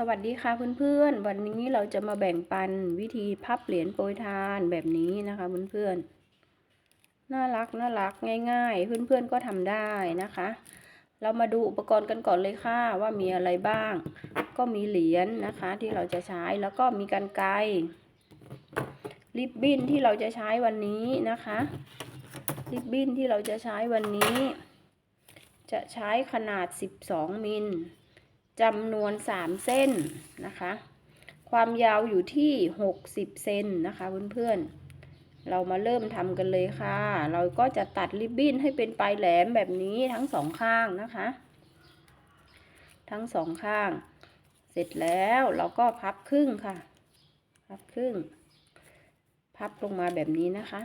สวัสดีค่ะเพื่อนๆ วันนี้เราจะมาแบ่งปันวิธีพับเหรียญโปรยทานแบบนี้นะคะเพื่อนๆ น่ารักน่ารักง่าย ๆ เพื่อนๆก็ทำได้นะคะ เรามาดูอุปกรณ์กันก่อนเลยค่ะว่ามีอะไรบ้าง ก็มีเหรียญนะคะ ที่เราจะใช้แล้วก็มีกันไกรริบบิ้นที่เราจะใช้วันนี้นะคะริบบิ้นที่เราจะใช้วันนี้ จะใช้ขนาด 12 มิล จำนวน 3 เส้นนะคะ ความยาวอยู่ที่ 60 เซนนะคะเพื่อนๆ เรามาเริ่มทำกันเลยค่ะ เราก็จะตัดริบบิ้นให้เป็นปลายแหลมแบบนี้ทั้งสองข้างนะคะ ทั้งสองข้าง เสร็จแล้วเราก็พับครึ่งค่ะ พับครึ่ง พับลงมาแบบนี้นะคะ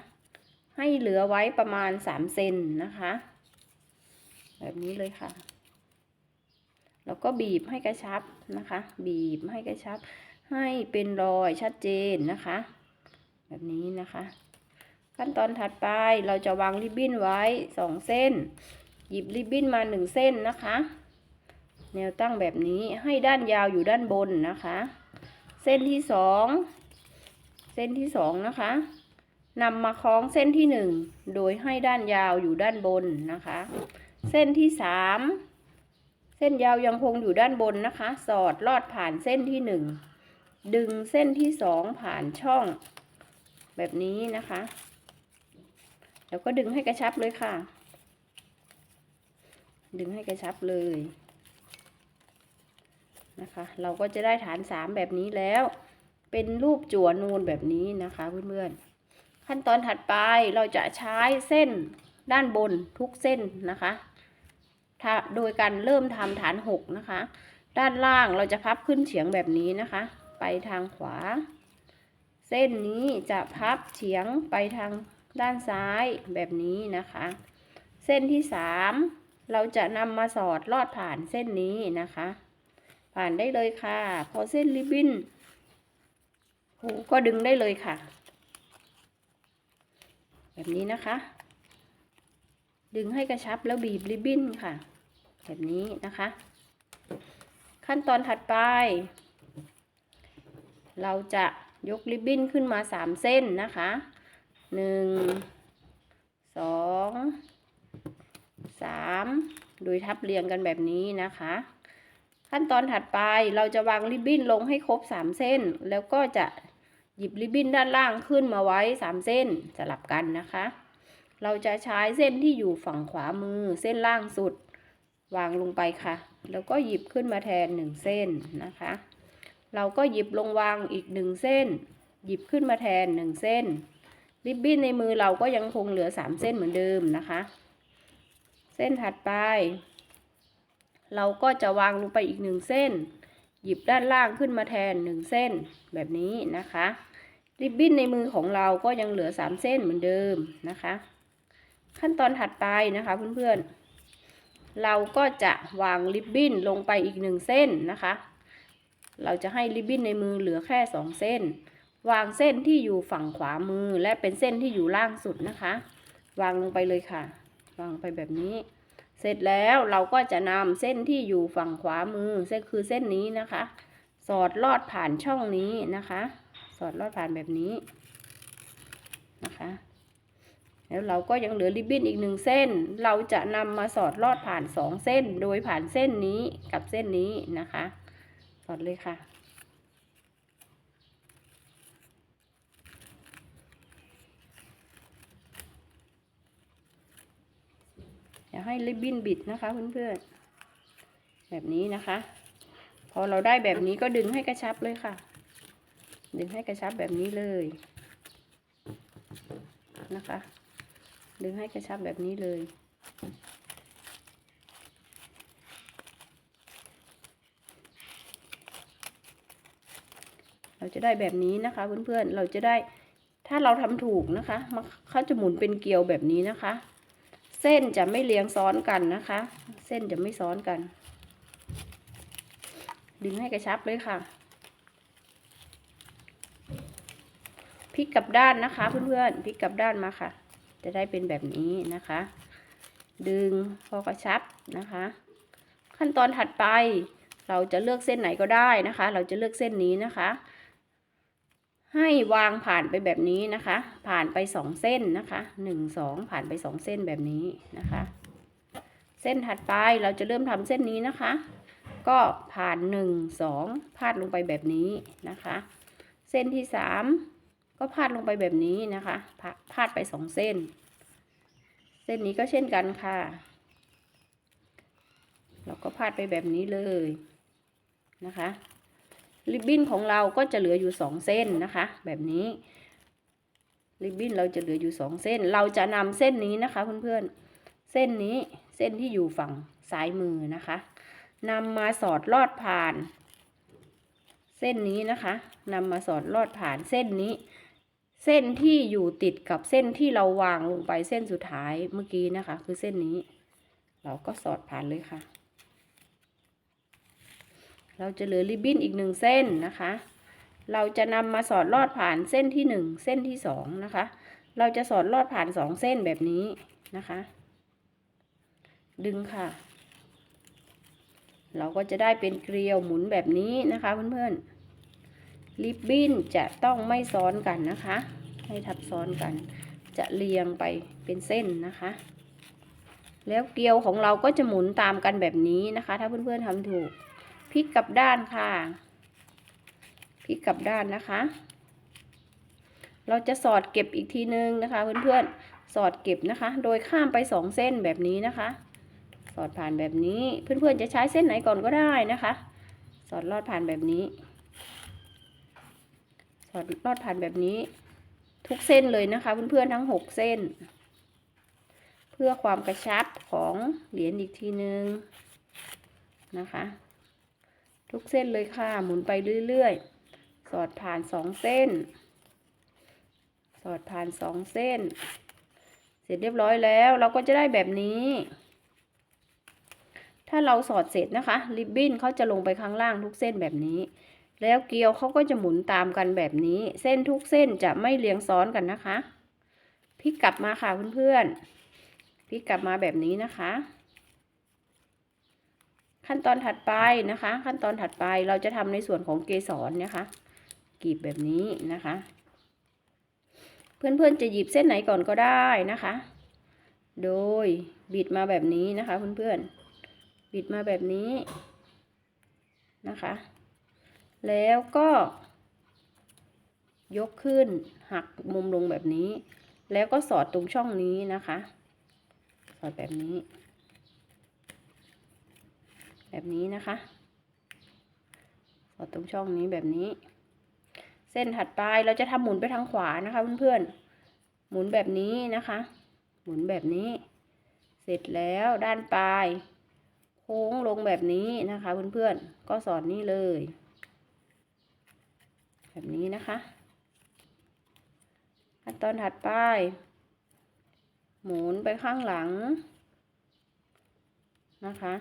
ให้เหลือไว้ประมาณ 3 เซนนะคะ แบบนี้เลยค่ะ แล้วก็บีบให้กระชับนะคะ บีบให้กระชับ ให้เป็นรอยชัดเจนนะคะ แบบนี้นะคะ ขั้นตอนถัดไปเราจะวางริบบิ้นไว้สองเส้น หยิบริบบิ้นมาหนึ่งเส้นนะคะ แนวตั้งแบบนี้ให้ด้านยาวอยู่ด้านบนนะคะ เส้นที่สองเส้นที่สองนะคะนำมาคล้องเส้นที่หนึ่งโดยให้ด้านยาวอยู่ด้านบนนะคะ เส้นที่สาม เส้นยาวยังคงอยู่ด้านบนนะคะ สอดลอดผ่านเส้นที่หนึ่งดึงเส้นที่สองผ่านช่อง แบบนี้นะคะ แล้วก็ดึงให้กระชับเลยค่ะ ดึงให้กระชับเลยนะคะ เราก็จะได้ฐานสามแบบนี้แล้ว เป็นรูปจั่วนูนแบบนี้นะคะเพื่อนๆ ขั้นตอนถัดไปเราจะใช้เส้นด้านบนทุกเส้นนะคะ โดยการเริ่มทำฐานหกนะคะ ด้านล่างเราจะพับขึ้นเฉียงแบบนี้นะคะ ไปทางขวา เส้นนี้จะพับเฉียงไปทางด้านซ้ายแบบนี้นะคะ เส้นที่สามเราจะนำมาสอดลอดผ่านเส้นนี้นะคะ ผ่านได้เลยค่ะ พอเส้นริบบิ้นหูก็ดึงได้เลยค่ะ แบบนี้นะคะ ดึงให้กระชับแล้วบีบริบบิ้นค่ะ แบบนี้นะคะ ขั้นตอนถัดไป เราจะยกริบบิ้นขึ้นมาสามเส้นนะคะหนึ่งสองสามโดยทับเรียงกันแบบนี้นะคะ ขั้นตอนถัดไปเราจะวางริบบิ้นลงให้ครบสามเส้น แล้วก็จะหยิบริบบิ้นด้านล่างขึ้นมาไว้สามเส้นสลับกันนะคะ เราจะใช้เส้นที่อยู่ฝั่งขวามือเส้นล่างสุด วางลงไปค่ะ แล้วก็หยิบขึ้นมาแทนหนึ่งเส้นนะคะ เราก็หยิบลงวางอีกหนึ่งเส้น หยิบขึ้นมาแทนหนึ่งเส้น ริบบิ้นในมือเราก็ยังคงเหลือสามเส้นเหมือนเดิมนะคะ เส้นถัดไป เราก็จะวางลงไปอีกหนึ่งเส้น หยิบด้านล่างขึ้นมาแทนหนึ่งเส้นแบบนี้นะคะ ริบบิ้นในมือของเราก็ยังเหลือสามเส้นเหมือนเดิมนะคะ ขั้นตอนถัดไปนะคะเพื่อนๆ เราก็จะวางริบบิ้นลงไปอีกหนึ่งเส้นนะคะ เราจะให้ริบบิ้นในมือเหลือแค่สองเส้น วางเส้นที่อยู่ฝั่งขวามือและเป็นเส้นที่อยู่ล่างสุดนะคะ วางลงไปเลยค่ะ วางไปแบบนี้ เสร็จแล้วเราก็จะนำเส้นที่อยู่ฝั่งขวามือเส้นคือเส้นนี้นะคะ สอดลอดผ่านช่องนี้นะคะ สอดลอดผ่านแบบนี้นะคะ แล้วเราก็ยังเหลือริบบิ้นอีกหนึ่งเส้น เราจะนำมาสอดลอดผ่านสองเส้น โดยผ่านเส้นนี้กับเส้นนี้นะคะ สอดเลยค่ะ อย่าให้ริบบิ้นบิดนะคะเพื่อนๆ แบบนี้นะคะ พอเราได้แบบนี้ก็ดึงให้กระชับเลยค่ะ ดึงให้กระชับแบบนี้เลยนะคะ ดึงให้กระชับแบบนี้เลย เราจะได้แบบนี้นะคะเพื่อนๆ เราจะได้ถ้าเราทำถูกนะคะมันเขาจะหมุนเป็นเกลียวแบบนี้นะคะ เส้นจะไม่เรียงซ้อนกันนะคะ เส้นจะไม่ซ้อนกัน ดึงให้กระชับเลยค่ะพลิกกลับด้านนะคะเพื่อนๆพลิกกลับด้านมาค่ะ จะได้เป็นแบบนี้นะคะ ดึงพอกระชับนะคะ ขั้นตอนถัดไปเราจะเลือกเส้นไหนก็ได้นะคะ เราจะเลือกเส้นนี้นะคะ ให้วางผ่านไปแบบนี้นะคะ ผ่านไปสองเส้นนะคะหนึ่งสองผ่านไปสองเส้นแบบนี้นะคะ เส้นถัดไปเราจะเริ่มทำเส้นนี้นะคะ ก็ผ่านหนึ่งสองพาดลงไปแบบนี้นะคะ เส้นที่สาม ก็พาดลงไปแบบนี้นะคะพาพาดไปสองเส้น เส้นนี้ก็เช่นกันค่ะ เราก็พาดไปแบบนี้เลยนะคะริบบิ้นของเราก็จะเหลืออยู่สองเส้นนะคะ แบบนี้ริบบิ้นเราจะเหลืออยู่สองเส้น เราจะนำเส้นนี้นะคะเพื่อนๆ เส้นนี้เส้นที่อยู่ฝั่งซ้ายมือนะคะนำมาสอดลอดผ่าน เส้นนี้นะคะนำมาสอดลอดผ่านเส้นนี้ เส้นที่อยู่ติดกับเส้นที่เราวางลงไปเส้นสุดท้ายเมื่อกี้นะคะ คือเส้นนี้ เราก็สอดผ่านเลยค่ะ เราจะเหลือริบบิ้นอีกหนึ่งเส้นนะคะ เราจะนำมาสอดลอดผ่านเส้นที่หนึ่งเส้นที่สองนะคะ เราจะสอดลอดผ่านสองเส้นแบบนี้นะคะ ดึงค่ะ เราก็จะได้เป็นเกลียวหมุนแบบนี้นะคะเพื่อนๆ ริบบิ้นจะต้องไม่ซ้อนกันนะคะให้ทับซ้อนกัน จะเรียงไปเป็นเส้นนะคะ แล้วเกลียวของเราก็จะหมุนตามกันแบบนี้นะคะ ถ้าเพื่อนๆทำถูกพลิกกลับด้านค่ะพลิกกลับด้านนะคะ เราจะสอดเก็บอีกทีนึงนะคะ เพื่อนๆสอดเก็บนะคะ โดยข้ามไปสองเส้นแบบนี้นะคะ สอดผ่านแบบนี้เพื่อนๆจะใช้เส้นไหนก่อนก็ได้นะคะ สอดลอดผ่านแบบนี้ สอดลอดผ่านแบบนี้ ทุกเส้นเลยนะคะ เพื่อนๆทั้งหกเส้น เพื่อความกระชับของเหรียญอีกทีนึงนะคะ ทุกเส้นเลยค่ะ หมุนไปเรื่อยๆ สอดผ่านสองเส้น สอดผ่านสองเส้น เสร็จเรียบร้อยแล้วเราก็จะได้แบบนี้ถ้าเราสอดเสร็จนะคะ ริบบิ้นเขาจะลงไปข้างล่างทุกเส้นแบบนี้ แล้วเกลียวเขาก็จะหมุนตามกันแบบนี้ เส้นทุกเส้นจะไม่เรียงซ้อนกันนะคะพลิกกลับมาค่ะเพื่อนๆพลิกกลับมาแบบนี้นะคะ ขั้นตอนถัดไปนะคะ ขั้นตอนถัดไปเราจะทำในส่วนของเกสรนะคะกรีบแบบนี้นะคะ เพื่อนๆจะหยิบเส้นไหนก่อนก็ได้นะคะ โดยบิดมาแบบนี้นะคะเพื่อนๆบิดมาแบบนี้นะคะ แล้วก็ยกขึ้นหักมุมลงแบบนี้ แล้วก็สอดตรงช่องนี้นะคะ สอดแบบนี้ แบบนี้นะคะ สอดตรงช่องนี้แบบนี้ เส้นถัดไปเราจะทำหมุนไปทางขวานะคะเพื่อนๆหมุนแบบนี้นะคะ หมุนแบบนี้ เสร็จแล้วด้านปลาย โค้งลงแบบนี้นะคะเพื่อนๆก็สอดนี่เลย แบบนี้นะคะ ขั้นตอนถัดไป หมุนไปข้างหลังนะคะ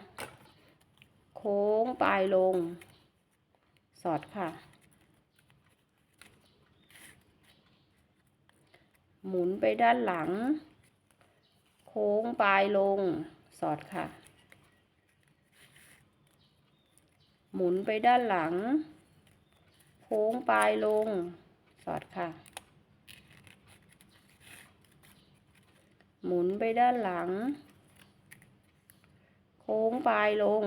โค้งปลายลง สอดค่ะ หมุนไปด้านหลัง โค้งปลายลง สอดค่ะ หมุนไปด้านหลัง ค้งปลายลง สอดค่ะ หมุนไปด้านหลัง โค้งปลายลง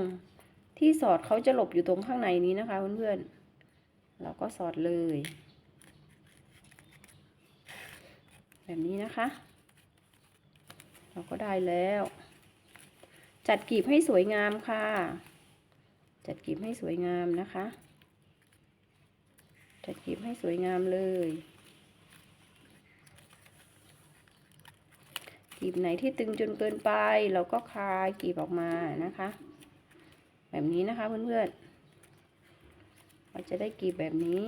ที่สอดเขาจะหลบอยู่ตรงข้างในนี้นะคะเพื่อนๆ เราก็สอดเลย แบบนี้นะคะ เราก็ได้แล้ว จัดกลีบให้สวยงามค่ะ จัดกลีบให้สวยงามนะคะ จัดกีบให้สวยงามเลยกีบไหนที่ตึงจนเกินไป เราก็คลายกีบออกมานะคะ แบบนี้นะคะเพื่อนๆเราจะได้กีบแบบนี้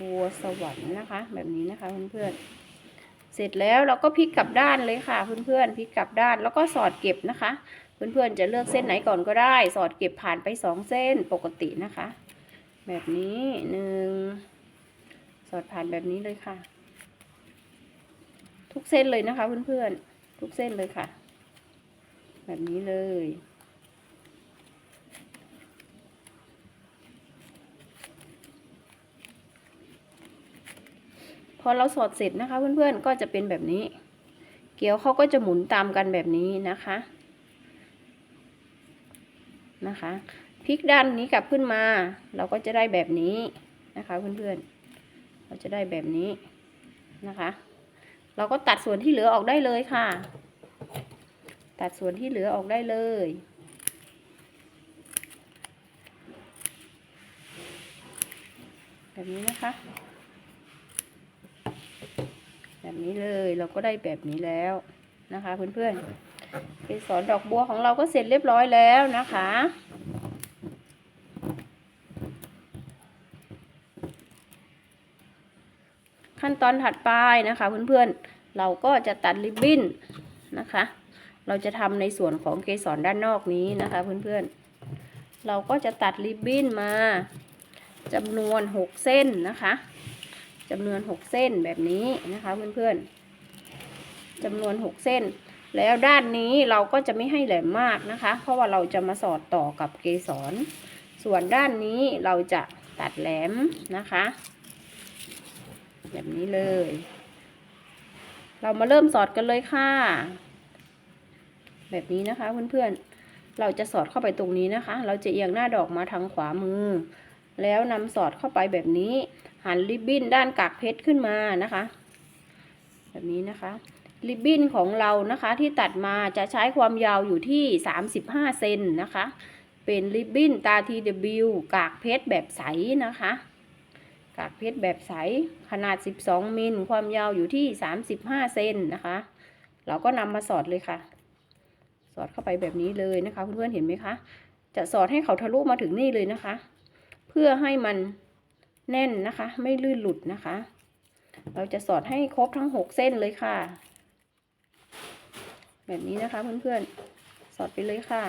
บัวสวรรค์นะคะ แบบนี้นะคะเพื่อนๆเสร็จแล้วเราก็พลิกกลับด้านเลยค่ะเพื่อนๆพลิกกลับด้านแล้วก็สอดเก็บนะคะ เพื่อนๆจะเลือกเส้นไหนก่อนก็ได้ สอดเก็บผ่านไปสองเส้นปกตินะคะ แบบนี้หนึ่งสอดผ่านแบบนี้เลยค่ะ ทุกเส้นเลยนะคะเพื่อนๆ ทุกเส้นเลยค่ะ แบบนี้เลยพอเราสอดเสร็จนะคะ เพื่อนๆ ก็จะเป็นแบบนี้ เกลียวเขาก็จะหมุนตามกันแบบนี้นะคะ นะคะ พลิกด้านนี้กลับขึ้นมา เราก็จะได้แบบนี้นะคะเพื่อนๆ เราจะได้แบบนี้นะคะ เราก็ตัดส่วนที่เหลือออกได้เลยค่ะ ตัดส่วนที่เหลือออกได้เลยแบบนี้นะคะ แบบนี้เลยเราก็ได้แบบนี้แล้วนะคะเพื่อนๆเกสรดอกบัวของเราก็เสร็จเรียบร้อยแล้วนะคะ ขั้นตอนถัดไปนะคะ เพื่อนๆ เราก็จะตัดริบบิ้นนะคะ เราจะทำในส่วนของเกสรด้านนอกนี้นะคะ เพื่อนๆ เราก็จะตัดริบบิ้นมาจำนวน 6 เส้นนะคะจำนวน 6 เส้นแบบนี้นะคะเพื่อนๆจำนวน 6 เส้น แล้วด้านนี้เราก็จะไม่ให้แหลมมากนะคะ เพราะว่าเราจะมาสอดต่อกับเกสร ส่วนด้านนี้เราจะตัดแหลมนะคะ แบบนี้เลย เรามาเริ่มสอดกันเลยค่ะ แบบนี้นะคะเพื่อนๆ เราจะสอดเข้าไปตรงนี้นะคะ เราจะเอียงหน้าดอกมาทางขวามือ แล้วนำสอดเข้าไปแบบนี้ หันริบบิ้นด้านกากเพชรขึ้นมานะคะ แบบนี้นะคะริบบิ้นของเรานะคะที่ตัดมาจะใช้ความยาวอยู่ที่ 35 เซนนะคะ เป็นริบบิ้นตา TW กากเพชรแบบใสนะคะ กากเพชรแบบใสขนาด 12 มิล ความยาวอยู่ที่ 35 เซนนะคะ เราก็นำมาสอดเลยค่ะ สอดเข้าไปแบบนี้เลยนะคะเพื่อนๆเห็นไหมคะ จะสอดให้เขาทะลุมาถึงนี่เลยนะคะ เพื่อให้มันแน่นนะคะ ไม่ลื่นหลุดนะคะ เราจะสอดให้ครบทั้ง 6 เส้นเลยค่ะ แบบนี้นะคะเพื่อนๆ สอดไปเลยค่ะ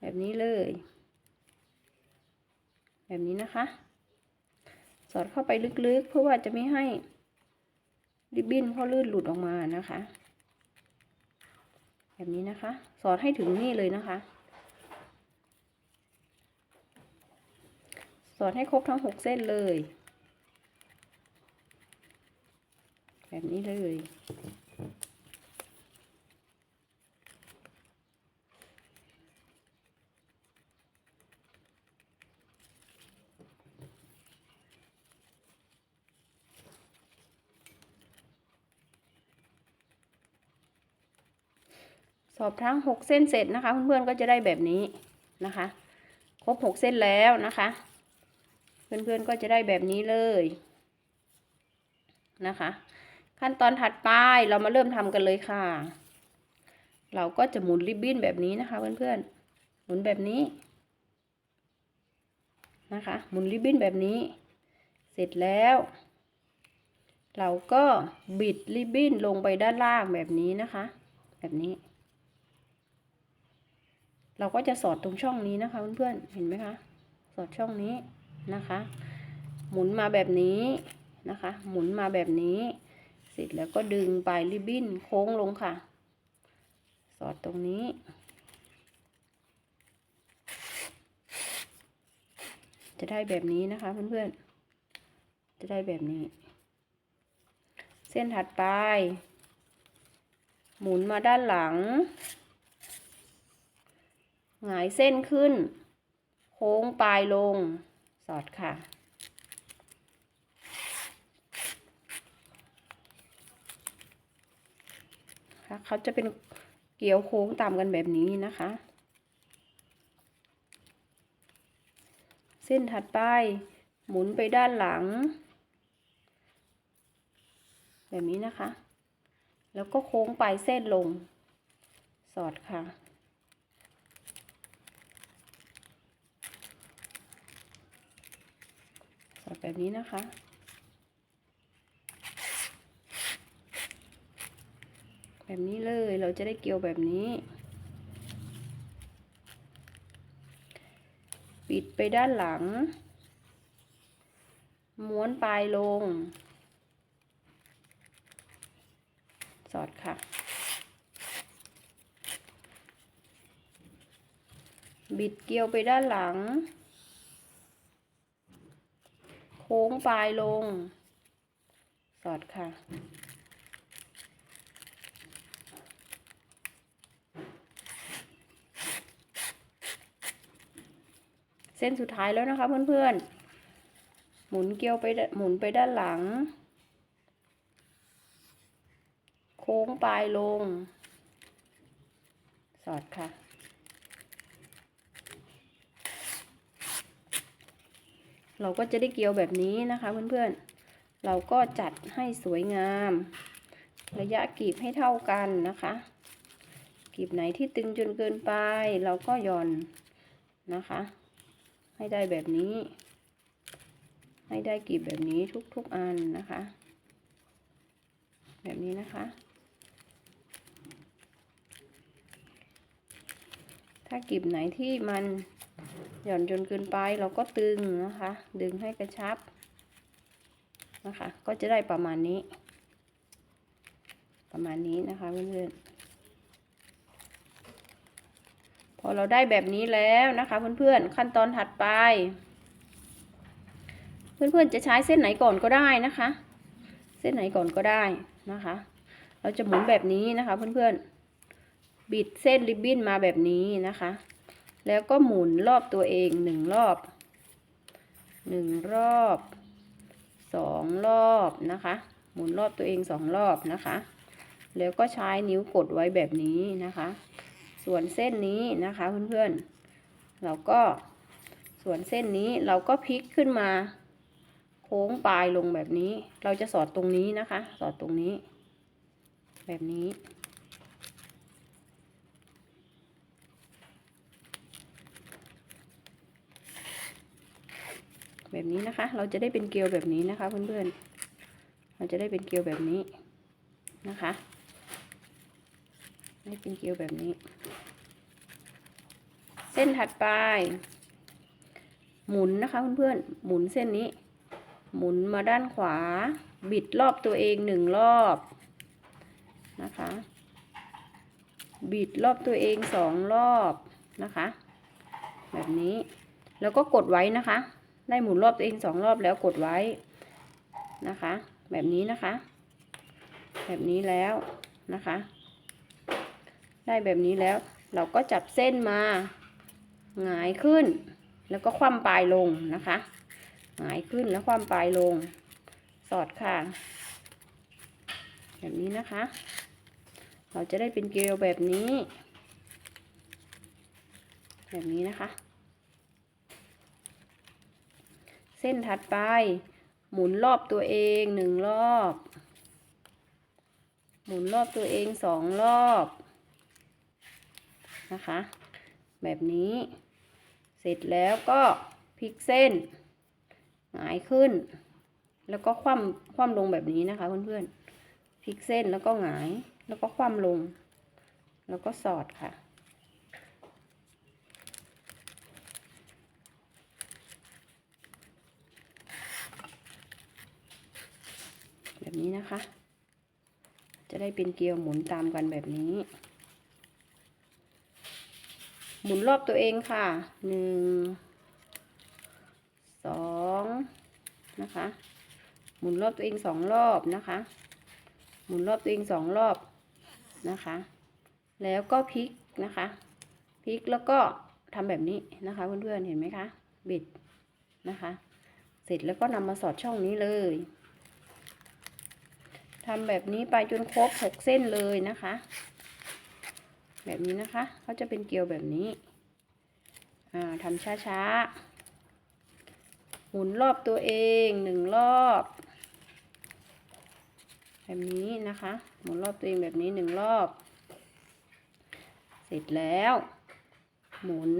แบบนี้เลย แบบนี้นะคะ สอดเข้าไปลึกๆ เพื่อว่าจะไม่ให้ริบบิ้นเขาลื่นหลุดออกมานะคะ แบบนี้นะคะ สอดให้ถึงนี่เลยนะคะ สอดให้ครบทั้งหกเส้นเลย แบบนี้เลย อบทั้งหกเส้นเสร็จนะคะ เพื่อนๆก็จะได้แบบนี้นะคะ ครบหกเส้นแล้วนะคะ เพื่อนๆก็จะได้แบบนี้เลยนะคะ ขั้นตอนถัดไปเรามาเริ่มทำกันเลยค่ะ เราก็จะหมุนริบบิ้นแบบนี้นะคะ เพื่อนๆหมุนแบบนี้นะคะหมุนริบบิ้นแบบนี้ เสร็จแล้ว เราก็บิดริบบิ้นลงไปด้านล่างแบบนี้นะคะ แบบนี้ เราก็จะสอดตรงช่องนี้นะคะเพื่อนๆเห็นไหมคะสอดช่องนี้นะคะ หมุนมาแบบนี้นะคะ หมุนมาแบบนี้ เสร็จแล้วก็ดึงปลายริบบิ้นโค้งลงค่ะ สอดตรงนี้จะได้แบบนี้นะคะเพื่อนๆ จะได้แบบนี้ เส้นถัดไป หมุนมาด้านหลัง หงายเส้นขึ้น โค้งปลายลง สอดค่ะ เขาจะเป็นเกี่ยวโค้งตามกันแบบนี้นะคะ เส้นถัดไป หมุนไปด้านหลัง แบบนี้นะคะ แล้วก็โค้งปลายเส้นลง สอดค่ะ สอ ดแบบนี้นะคะ แบบนี้เลยเราจะได้เกลียวแบบนี้ ปิดไปด้านหลัง ม้วนปลายลง สอดค่ะ บิดเกลียวไปด้านหลัง ค้งปลายลง สอดค่ะ เส้นสุดท้ายแล้วนะคะเพื่อนๆ หมุนเกลียวไปหมุนไปด้านหลัง โค้งปลายลง สอดค่ะ เราก็จะได้เกลียวแบบนี้นะคะเพื่อนๆ เราก็จัดให้สวยงาม ระยะกรีบให้เท่ากันนะคะกรีบไหนที่ตึงจนเกินไป เราก็หย่อนนะคะ ให้ได้แบบนี้ ให้ได้กรีบแบบนี้ทุกๆอันนะคะ แบบนี้นะคะถ้ากรีบไหนที่มัน หย่อนจนเกินไปเราก็ตึงนะคะ ดึงให้กระชับนะคะ ก็จะได้ประมาณนี้ ประมาณนี้นะคะเพื่อนๆพอเราได้แบบนี้แล้วนะคะเพื่อนๆขั้นตอนถัดไป เพื่อนๆจะใช้เส้นไหนก่อนก็ได้นะคะ เส้นไหนก่อนก็ได้นะคะ เราจะหมุนแบบนี้นะคะเพื่อนๆบิดเส้นริบบิ้นมาแบบนี้นะคะ แล้วก็หมุนรอบตัวเองหนึ่งรอบหนึ่งรอบสองรอบนะคะ หมุนรอบตัวเองสองรอบนะคะ แล้วก็ใช้นิ้วกดไว้แบบนี้นะคะ ส่วนเส้นนี้นะคะเพื่อนๆเราก็ส่วนเส้นนี้เราก็พลิกขึ้นมา โค้งปลายลงแบบนี้ เราจะสอดตรงนี้นะคะ สอดตรงนี้ แบบนี้ แบบนี้นะคะ เราจะได้เป็นเกลียวแบบนี้นะคะเพื่อนๆ เราจะได้เป็นเกลียวแบบนี้นะคะได้เป็นเกลียวแบบนี้ เส้นถัดไป หมุนนะคะเพื่อนๆ หมุนเส้นนี้ หมุนมาด้านขวา บิดรอบตัวเองหนึ่งรอบนะคะ บิดรอบตัวเองสองรอบนะคะ แบบนี้ แล้วก็กดไว้นะคะ ได้หมุนรอบตัวเองสองรอบแล้วกดไว้นะคะ แบบนี้นะคะ แบบนี้แล้วนะคะ ได้แบบนี้แล้ว เราก็จับเส้นมาหงายขึ้น แล้วก็คว่ำปลายลงนะคะหงายขึ้นแล้วคว่ำปลายลง สอดค่ะ แบบนี้นะคะ เราจะได้เป็นเกลียวแบบนี้ แบบนี้นะคะ เส้นถัดไป หมุนรอบตัวเองหนึ่งรอบ หมุนรอบตัวเองสองรอบนะคะ แบบนี้ เสร็จแล้วก็พลิกเส้นหงายขึ้น แล้วก็คว่ำคว่ำลงแบบนี้นะคะเพื่อนๆพลิกเส้นแล้วก็หงายแล้วก็คว่ำลง แล้วก็สอดค่ะ แบบนี้นะคะ จะได้เป็นเกลียวหมุนตามกันแบบนี้ หมุนรอบตัวเองค่ะหนึ่งสองนะคะ หมุนรอบตัวเองสองรอบนะคะ หมุนรอบตัวเองสองรอบนะคะ แล้วก็พลิกนะคะพลิกแล้วก็ทำแบบนี้นะคะเพื่อนๆเห็นไหมคะ บิดนะคะ เสร็จแล้วก็นำมาสอดช่องนี้เลย ทำแบบนี้ไปจนครบหกเส้นเลยนะคะ แบบนี้นะคะเขาจะเป็นเกลียวแบบนี้อ่าทำช้าๆ หมุนรอบตัวเองหนึ่งรอบ แบบนี้นะคะ หมุนรอบตัวเองแบบนี้หนึ่งรอบ เสร็จแล้ว หมุน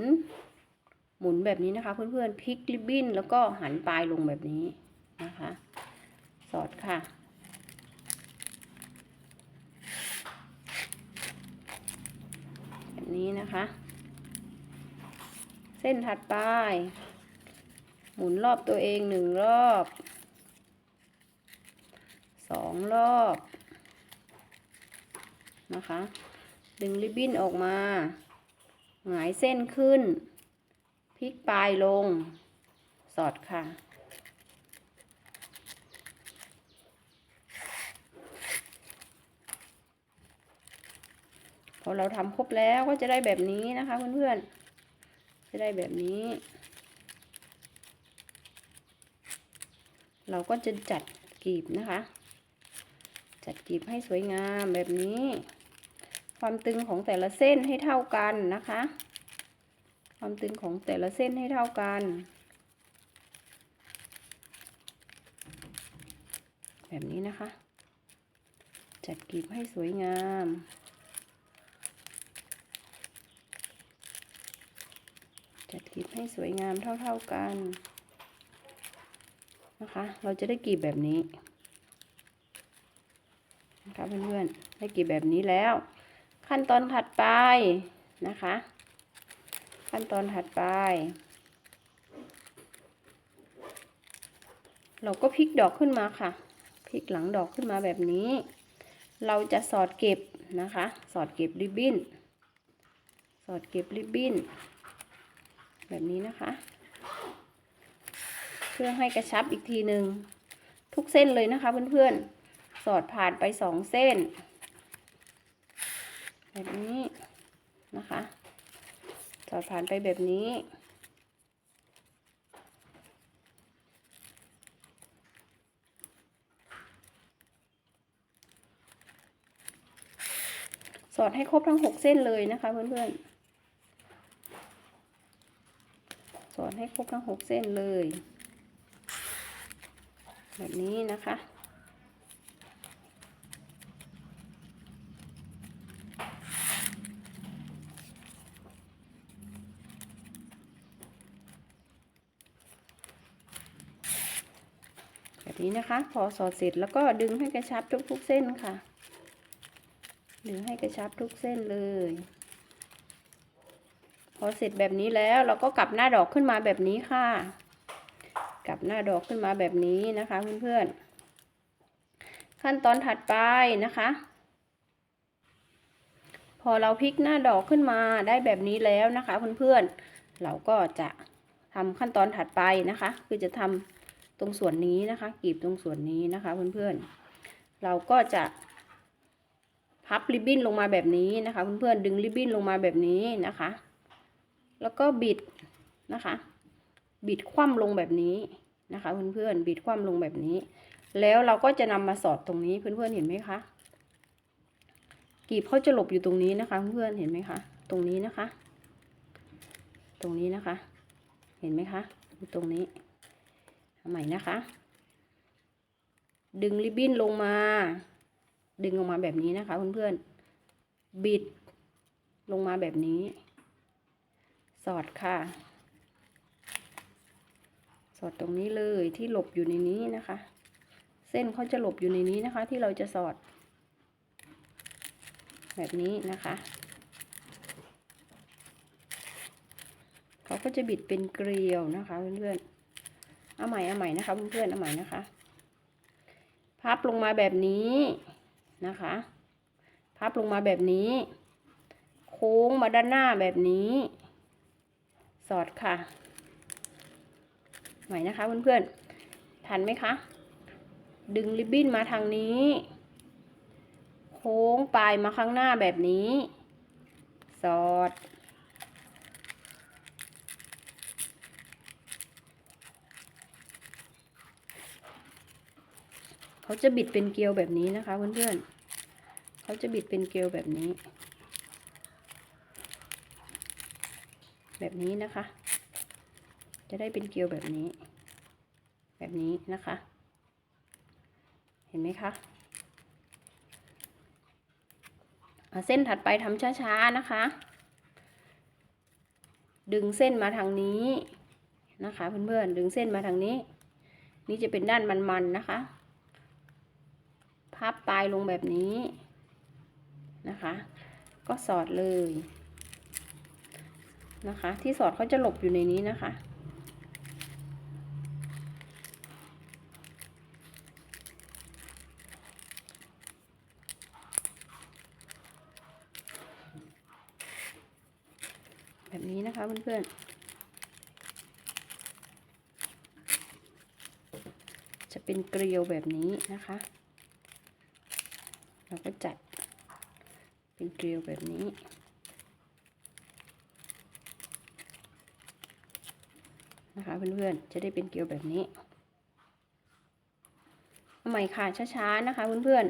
หมุนแบบนี้นะคะเพื่อนๆพลิกริบบิ้นแล้วก็หันปลายลงแบบนี้นะคะ สอดค่ะ แบบ นี้นะคะ เส้นถัดไป หมุนรอบตัวเองหนึ่งรอบสองรอบนะคะ ดึงริบบิ้นออกมาหงายเส้นขึ้น พลิกปลายลง สอดค่ะ พอเราทำครบแล้วก็จะได้แบบนี้นะคะเพื่อนๆ จะได้แบบนี้ เราก็จะจัดกลีบนะคะ จัดกลีบให้สวยงามแบบนี้ ความตึงของแต่ละเส้นให้เท่ากันนะคะ ความตึงของแต่ละเส้นให้เท่ากัน แบบนี้นะคะ จัดกลีบให้สวยงาม จัดกลีบ ให้สวยงามเท่า ๆกันนะคะ เราจะได้กลีบแบบนี้นะคะเพื่อนๆได้กลีบแบบนี้แล้ว ขั้นตอนถัดไปนะคะ ขั้นตอนถัดไป เราก็พลิกดอกขึ้นมาค่ะพลิกหลังดอกขึ้นมาแบบนี้ เราจะสอดเก็บนะคะ สอดเก็บริบบิ้น สอดเก็บริบบิ้น แบบนี้นะคะ เพื่อให้กระชับอีกทีหนึ่งทุกเส้นเลยนะคะเพื่อนๆ สอดผ่านไปสองเส้น แบบนี้นะคะ สอดผ่านไปแบบนี้ สอดให้ครบทั้งหกเส้นเลยนะคะเพื่อนๆ สอดให้ครบทั้งหกเส้นเลย แบบนี้นะคะ แบบนี้นะคะ พอสอดเสร็จแล้วก็ดึงให้กระชับทุกๆเส้นค่ะ ดึงให้กระชับทุกเส้นเลย อเสร็จแบบนี้แล้วเราก็กลับหน้าดอกขึ้นมาแบบนี้ค่ะ กลับหน้าดอกขึ้นมาแบบนี้นะคะเพื่อนๆ ขั้นตอนถัดไปนะคะ พอเราพลิกหน้าดอกขึ้นมาได้แบบนี้แล้วนะคะเพื่อนๆ เราก็จะทำขั้นตอนถัดไปนะคะ คือจะทำตรงส่วนนี้นะคะกรีบตรงส่วนนี้นะคะเพื่อนๆ เราก็จะพับริบบิ้นลงมาแบบนี้นะคะเพื่อนๆดึงริบบิ้นลงมาแบบนี้นะคะ แล้วก็บิดนะคะ บิดคว่ำลงแบบนี้นะคะ เพื่อนๆบิดคว่ำลงแบบนี้ แล้วเราก็จะนำมาสอดตรงนี้เพื่อนๆเห็นไหมคะกีบเขาจะหลบอยู่ตรงนี้นะคะ เพื่อนๆเห็นไหมคะ ตรงนี้นะคะ ตรงนี้นะคะ เห็นไหมคะอยู่ตรงนี้ทำใหม่นะคะ ดึงริบบิ้นลงมา ดึงออกมาแบบนี้นะคะ เพื่อนๆบิดลงมาแบบนี้ สอดค่ะ สอดตรงนี้เลยที่หลบอยู่ในนี้นะคะ เส้นเขาจะหลบอยู่ในนี้นะคะ ที่เราจะสอด แบบนี้นะคะเขาก็จะบิดเป็นเกลียวนะคะเพื่อนๆเอาใหม่เอาใหม่นะคะเพื่อนๆเอาใหม่นะคะ พับลงมาแบบนี้นะคะ พับลงมาแบบนี้ โค้งมาด้านหน้าแบบนี้ สอดค่ะใหม่นะคะเพื่อนๆ ทันไหมคะ ดึงริบบิ้นมาทางนี้ โค้งปลายมาข้างหน้าแบบนี้ สอด เขาจะบิดเป็นเกลียวแบบนี้นะคะเพื่อนๆ เขาจะบิดเป็นเกลียวแบบนี้ แบบนี้นะคะ จะได้เป็นเกลียวแบบนี้ แบบนี้นะคะ เห็นไหมคะเส้นถัดไปทำช้าๆนะคะ ดึงเส้นมาทางนี้นะคะเพื่อนๆดึงเส้นมาทางนี้ นี่จะเป็นด้านมันๆนะคะพับปลายลงแบบนี้นะคะ ก็สอดเลย นะคะ ที่สอดเขาจะหลบอยู่ในนี้นะคะ แบบนี้นะคะเพื่อนๆ จะเป็นเกลียวแบบนี้นะคะ เราก็จัดเเป็นเกลียวแบบนี้ นะคะเพื่อนๆ จะได้เป็นเกลียวแบบนี้เอาใหม่ค่ะช้าๆนะคะเพื่อน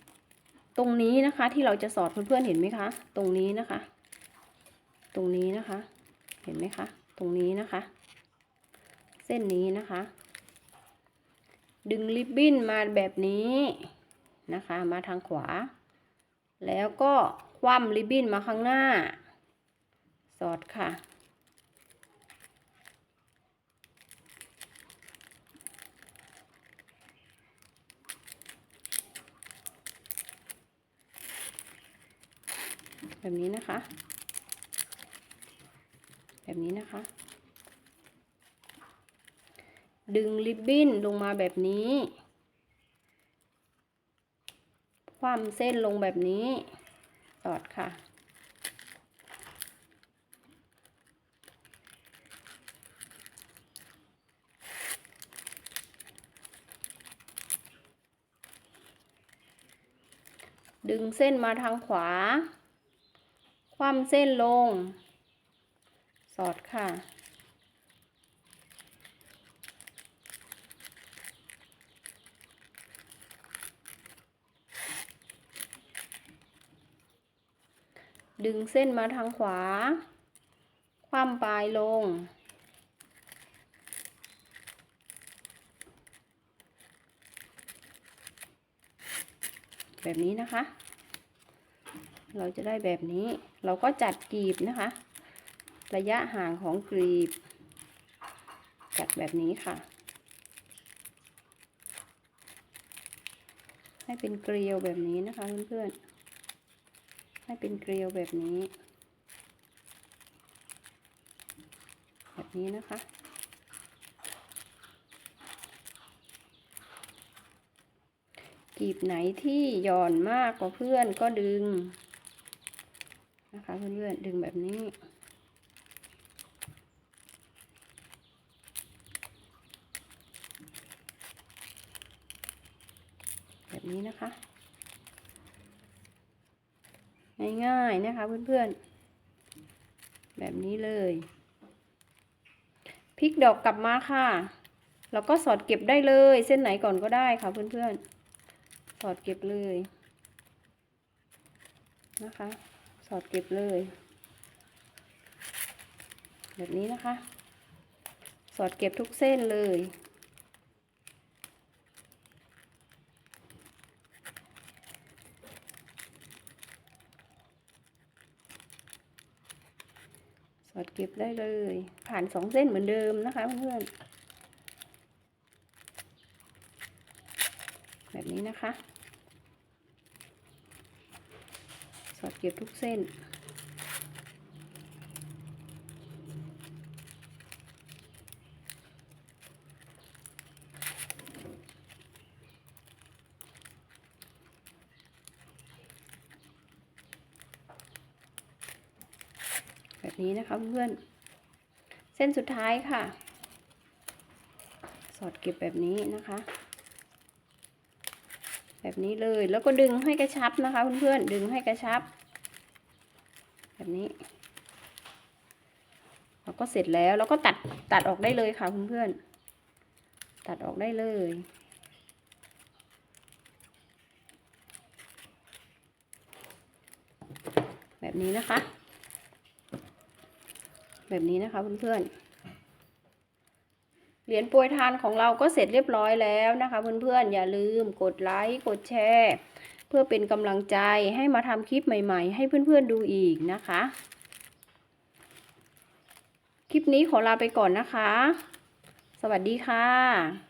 ๆ ตรงนี้นะคะที่เราจะสอดเพื่อนๆเห็นไหมคะ ตรงนี้นะคะ ตรงนี้นะคะ เห็นไหมคะ ตรงนี้นะคะ เส้นนี้นะคะ ดึงริบบิ้นมาแบบนี้นะคะ มาทางขวา แล้วก็คว่ำริบบิ้นมาข้างหน้า สอดค่ะ แบบนี้นะคะ แบบนี้นะคะ ดึงริบบิ้นลงมาแบบนี้ คว่ำเส้นลงแบบนี้สอดค่ะดึงเส้นมาทางขวา คว่ำเส้นลง สอดค่ะ ดึงเส้นมาทางขวา คว่ำปลายลง แบบนี้นะคะ เราจะได้แบบนี้ เราก็จัดกรีบนะคะ ระยะห่างของกรีบ จัดแบบนี้ค่ะ ให้เป็นเกลียวแบบนี้นะคะเพื่อนๆ ให้เป็นเกลียวแบบนี้ แบบนี้นะคะกีบไหนที่หย่อนมากกว่าเพื่อนก็ดึง นะคะเพื่อนๆดึงแบบนี้แบบนี้นะคะ ง่ายๆนะคะเพื่อนๆ แบบนี้เลยพลิกดอกกลับมาค่ะ แล้วก็สอดเก็บได้เลย เส้นไหนก่อนก็ได้ค่ะเพื่อนๆ สอดเก็บเลยนะคะ อดเก็บเลย แบบนี้นะคะ สอดเก็บทุกเส้นเลย สอดเก็บได้เลย ผ่านสองเส้นเหมือนเดิมนะคะเพื่อนแบบนี้นะคะ สอดเก็บทุกเส้น แบบนี้นะคะเพื่อนเส้นสุดท้ายค่ะ สอดเก็บแบบนี้นะคะ แบบนี้เลย แล้วก็ดึงให้กระชับนะคะเพื่อนๆ ดึงให้กระชับ แบบนี้ เราก็เสร็จแล้ว แล้วก็ตัดตัดออกได้เลยค่ะเพื่อนๆ ตัดออกได้เลย แบบนี้นะคะ แบบนี้นะคะเพื่อนๆ เหรียญโปรยทานของเราก็เสร็จเรียบร้อยแล้วนะคะ เพื่อนๆ อย่าลืมกดไลค์ กดแชร์ เพื่อเป็นกำลังใจให้มาทำคลิปใหม่ๆ ให้เพื่อนๆดูอีกนะคะ คลิปนี้ขอลาไปก่อนนะคะ สวัสดีค่ะ